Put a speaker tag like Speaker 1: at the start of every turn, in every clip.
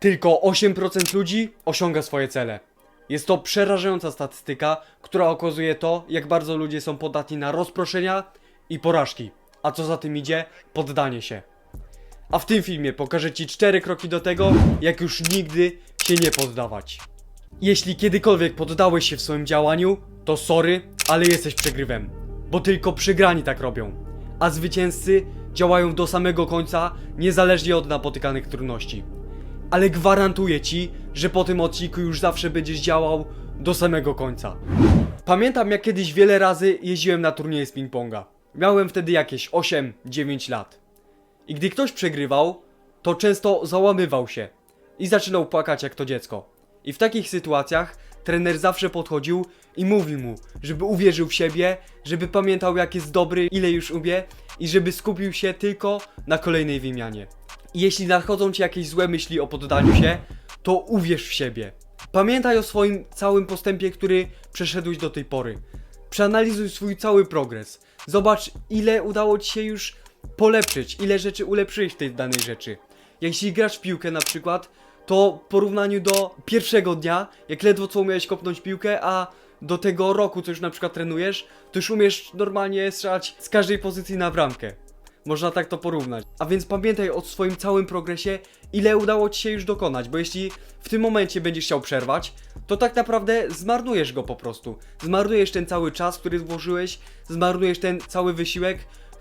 Speaker 1: Tylko 8% ludzi osiąga swoje cele. Jest to przerażająca statystyka, która okazuje to, jak bardzo ludzie są podatni na rozproszenia i porażki. A co za tym idzie? Poddanie się. A w tym filmie pokażę Ci 4 kroki do tego, jak już nigdy się nie poddawać. Jeśli kiedykolwiek poddałeś się w swoim działaniu, to sorry, ale jesteś przegrywem. Bo tylko przegrani tak robią. A zwycięzcy działają do samego końca, niezależnie od napotykanych trudności. Ale gwarantuję ci, że po tym odcinku już zawsze będziesz działał do samego końca. Pamiętam jak kiedyś wiele razy jeździłem na turnieje z ping-ponga. Miałem wtedy jakieś 8-9 lat. I gdy ktoś przegrywał, to często załamywał się i zaczynał płakać jak to dziecko. I w takich sytuacjach trener zawsze podchodził i mówił mu, żeby uwierzył w siebie, żeby pamiętał jak jest dobry, ile już umie i żeby skupił się tylko na kolejnej wymianie. I jeśli nadchodzą ci jakieś złe myśli o poddaniu się, to uwierz w siebie. Pamiętaj o swoim całym postępie, który przeszedłeś do tej pory. Przeanalizuj swój cały progres. Zobacz, ile udało ci się już polepszyć, ile rzeczy ulepszyłeś w tej danej rzeczy. Jeśli grasz w piłkę na przykład, to w porównaniu do pierwszego dnia, jak ledwo co umiałeś kopnąć piłkę, a do tego roku, co już na przykład trenujesz, to już umiesz normalnie strzelać z każdej pozycji na bramkę. Można tak to porównać. A więc pamiętaj o swoim całym progresie, ile udało ci się już dokonać, bo jeśli w tym momencie będziesz chciał przerwać, to tak naprawdę zmarnujesz go po prostu. Zmarnujesz ten cały czas, który włożyłeś, zmarnujesz ten cały wysiłek,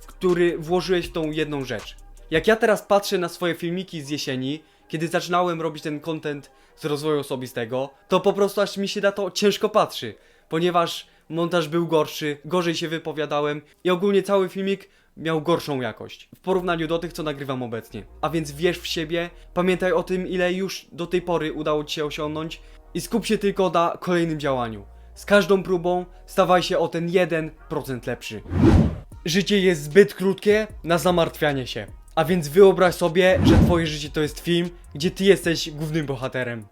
Speaker 1: który włożyłeś w tą jedną rzecz. Jak ja teraz patrzę na swoje filmiki z jesieni, kiedy zaczynałem robić ten content z rozwoju osobistego, to po prostu aż mi się na to ciężko patrzy, ponieważ montaż był gorszy, gorzej się wypowiadałem i ogólnie cały filmik miał gorszą jakość w porównaniu do tych, co nagrywam obecnie. A więc wierz w siebie, pamiętaj o tym, ile już do tej pory udało Ci się osiągnąć i skup się tylko na kolejnym działaniu. Z każdą próbą stawaj się o ten 1% lepszy. Życie jest zbyt krótkie na zamartwianie się. A więc wyobraź sobie, że twoje życie to jest film, gdzie ty jesteś głównym bohaterem.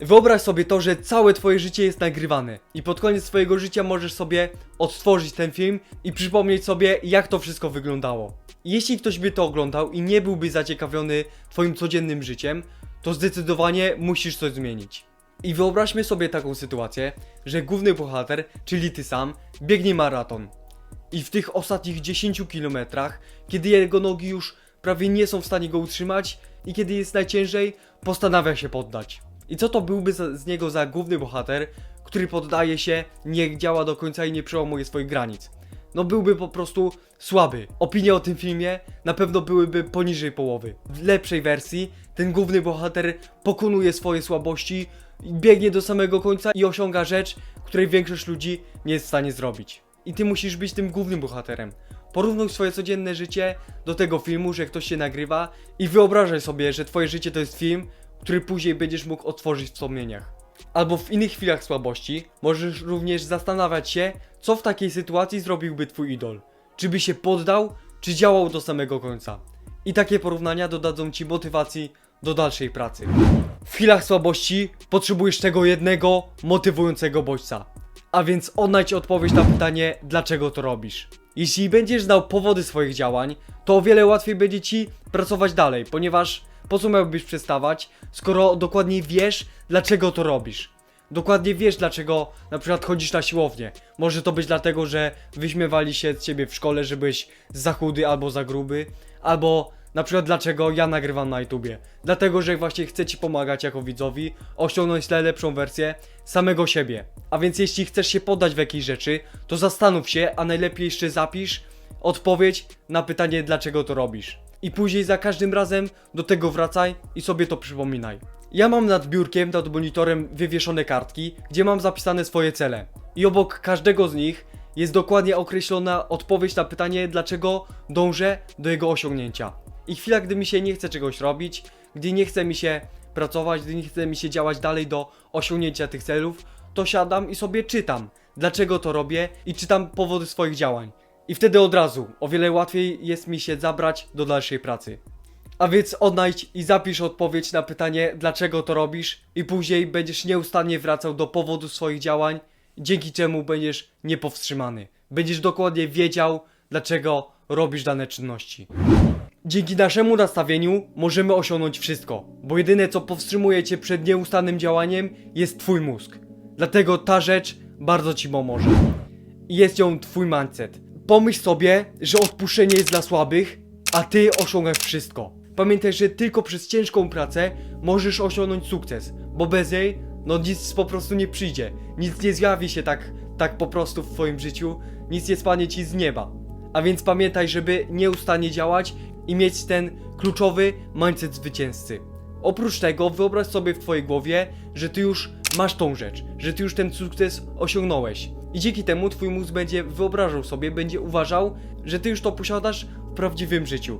Speaker 1: Wyobraź sobie to, że całe twoje życie jest nagrywane i pod koniec swojego życia możesz sobie odtworzyć ten film i przypomnieć sobie, jak to wszystko wyglądało. Jeśli ktoś by to oglądał i nie byłby zaciekawiony twoim codziennym życiem, to zdecydowanie musisz coś zmienić. I wyobraźmy sobie taką sytuację, że główny bohater, czyli ty sam, biegnie maraton. I w tych ostatnich 10 kilometrach, kiedy jego nogi już prawie nie są w stanie go utrzymać i kiedy jest najciężej, postanawia się poddać. I co to byłby za, z niego za główny bohater, który poddaje się, nie działa do końca i nie przełamuje swoich granic? No byłby po prostu słaby. Opinie o tym filmie na pewno byłyby poniżej połowy. W lepszej wersji ten główny bohater pokonuje swoje słabości, biegnie do samego końca i osiąga rzecz, której większość ludzi nie jest w stanie zrobić. I ty musisz być tym głównym bohaterem. Porównuj swoje codzienne życie do tego filmu, że ktoś się nagrywa i wyobrażaj sobie, że twoje życie to jest film, który później będziesz mógł otworzyć w wspomnieniach. Albo w innych chwilach słabości możesz również zastanawiać się, co w takiej sytuacji zrobiłby twój idol. Czy by się poddał, czy działał do samego końca. I takie porównania dodadzą ci motywacji do dalszej pracy. W chwilach słabości potrzebujesz tego jednego motywującego bodźca. A więc odnajdź odpowiedź na pytanie, dlaczego to robisz. Jeśli będziesz znał powody swoich działań, to o wiele łatwiej będzie ci pracować dalej, ponieważ po co miałbyś przestawać, skoro dokładnie wiesz, dlaczego to robisz. Dokładnie wiesz, dlaczego na przykład chodzisz na siłownię. Może to być dlatego, że wyśmiewali się z ciebie w szkole, że za chudy albo za gruby, albo na przykład dlaczego ja nagrywam na YouTubie. Dlatego, że właśnie chcę ci pomagać jako widzowi, osiągnąć najlepszą wersję samego siebie. A więc jeśli chcesz się poddać w jakiejś rzeczy, to zastanów się, a najlepiej jeszcze zapisz odpowiedź na pytanie, dlaczego to robisz. I później za każdym razem do tego wracaj i sobie to przypominaj. Ja mam nad biurkiem, nad monitorem wywieszone kartki, gdzie mam zapisane swoje cele. I obok każdego z nich jest dokładnie określona odpowiedź na pytanie, dlaczego dążę do jego osiągnięcia. I chwila, gdy mi się nie chce czegoś robić, gdy nie chce mi się pracować, gdy nie chce mi się działać dalej do osiągnięcia tych celów, to siadam i sobie czytam, dlaczego to robię i czytam powody swoich działań. I wtedy od razu o wiele łatwiej jest mi się zabrać do dalszej pracy. A więc odnajdź i zapisz odpowiedź na pytanie, dlaczego to robisz, i później będziesz nieustannie wracał do powodu swoich działań, dzięki czemu będziesz niepowstrzymany. Będziesz dokładnie wiedział, dlaczego robisz dane czynności. Dzięki naszemu nastawieniu możemy osiągnąć wszystko, bo jedyne co powstrzymuje cię przed nieustannym działaniem jest twój mózg. Dlatego ta rzecz bardzo ci pomoże. Jest ją twój mindset. Pomyśl sobie, że odpuszczenie jest dla słabych, a ty osiągasz wszystko. Pamiętaj, że tylko przez ciężką pracę możesz osiągnąć sukces, bo bez niej, no nic po prostu nie przyjdzie. Nic nie zjawi się tak, tak po prostu w twoim życiu, nic nie spadnie ci z nieba. A więc pamiętaj, żeby nieustannie działać i mieć ten kluczowy mindset zwycięzcy. Oprócz tego wyobraź sobie w twojej głowie, że ty już masz tą rzecz, że ty już ten sukces osiągnąłeś. I dzięki temu twój mózg będzie wyobrażał sobie, będzie uważał, że ty już to posiadasz w prawdziwym życiu.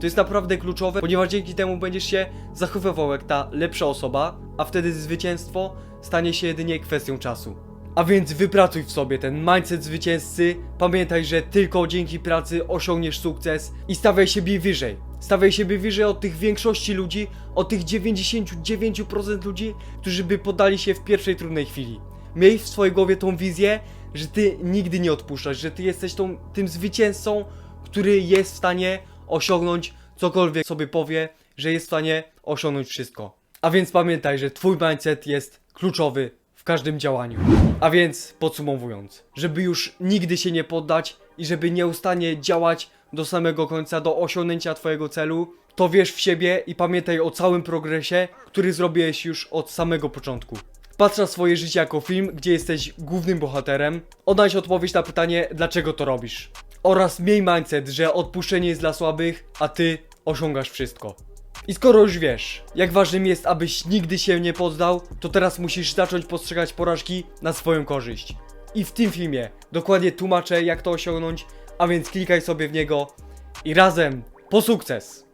Speaker 1: To jest naprawdę kluczowe, ponieważ dzięki temu będziesz się zachowywał jak ta lepsza osoba, a wtedy zwycięstwo stanie się jedynie kwestią czasu. A więc wypracuj w sobie ten mindset zwycięzcy. Pamiętaj, że tylko dzięki pracy osiągniesz sukces i stawiaj siebie wyżej. Stawiaj siebie wyżej od tych większości ludzi, od tych 99% ludzi, którzy by podali się w pierwszej trudnej chwili. Miej w swojej głowie tą wizję, że ty nigdy nie odpuszczasz, że ty jesteś tą, tym zwycięzcą, który jest w stanie osiągnąć cokolwiek sobie powie, że jest w stanie osiągnąć wszystko. A więc pamiętaj, że twój mindset jest kluczowy w każdym działaniu. A więc podsumowując, żeby już nigdy się nie poddać i żeby nieustannie działać do samego końca, do osiągnięcia twojego celu, to wierz w siebie i pamiętaj o całym progresie, który zrobiłeś już od samego początku. Patrz na swoje życie jako film, gdzie jesteś głównym bohaterem. Odnajdź odpowiedź na pytanie, dlaczego to robisz. Oraz miej mindset, że odpuszczenie jest dla słabych, a ty osiągasz wszystko. I skoro już wiesz, jak ważnym jest, abyś nigdy się nie poddał, to teraz musisz zacząć postrzegać porażki na swoją korzyść. I w tym filmie dokładnie tłumaczę, jak to osiągnąć, a więc klikaj sobie w niego i razem po sukces!